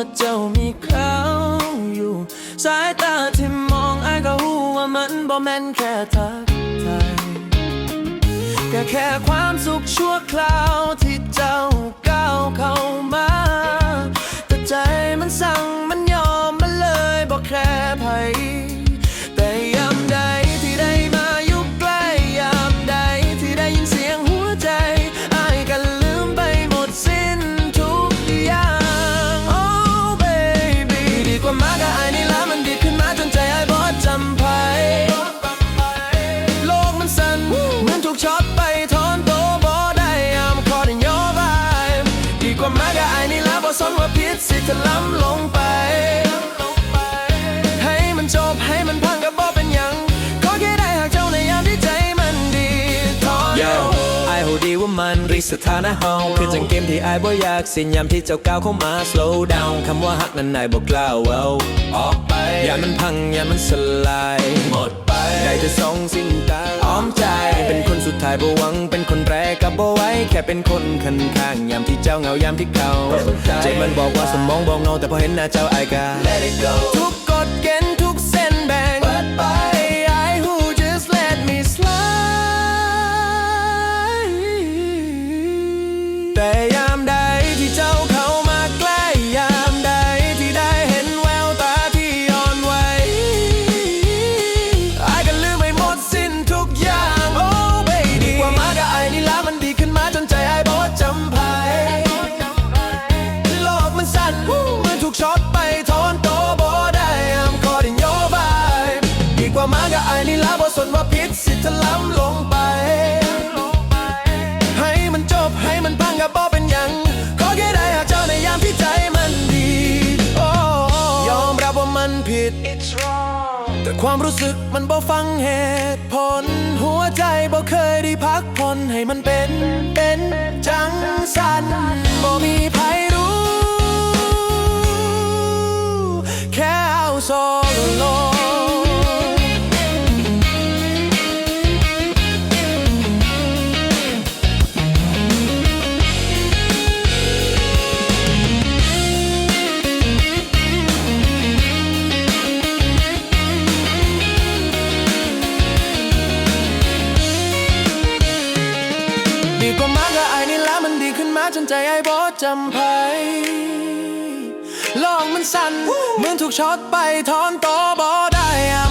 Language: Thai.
าเจ้ามีเขาอยู่ สายตาที่มองไอ้ก็หูว่ามันบ่แม่นแค่ทักทายแค่แค่ความสุขชั่วคราวที่เจ้า ผิดสิถ้าล้ำลงไป ให้มันจบให้มันพังก็บ่เป็นหยังก็แค่ได้หากเจ้าในยามที่ใจมันดีทอน Yo ไอายหูดีว่ามันริสถานะเฮาคือจังเกมที่ไอายบ่อยากสิ้นยามที่เจ้าก้าวเข้ามา slow down คำว่าฮักนั้นนายบอกกล้าเว้าออกไปอย่ามันพังอย่ามันสลายหมดไปได้แต่สองสิ่งตาอ้อม ท้ายบ่หวังเป็นคนแรกกับบ่ไว้แค่เป็นคนข้างข้างยามที่เจ้าเหงายามที่เขาใจมันบอกว่าสมองบอกเงาแต่พอเห็นหน้าเจ้าไอายกา let it go ทุก ถ้าล้ำลงไป ให้มันจบให้มันพังกับบ่เป็นหยัง ขอแค่ได้หากเจ้าในยามที่ใจมันดีโอ้ยอมรับว่ามันผิด แต่ความรู้สึกมันบ่ฟังเหตุผล หัวใจบ่เคยได้พักผ่อนให้มันเป็น เป็นจังสันบ่มีใครรู้ แค่เอาโซโจนใจไอ้บอสจำภัยลองมันสั่นเหมือนถูกช็อตไปทอนต่อบอได้อะ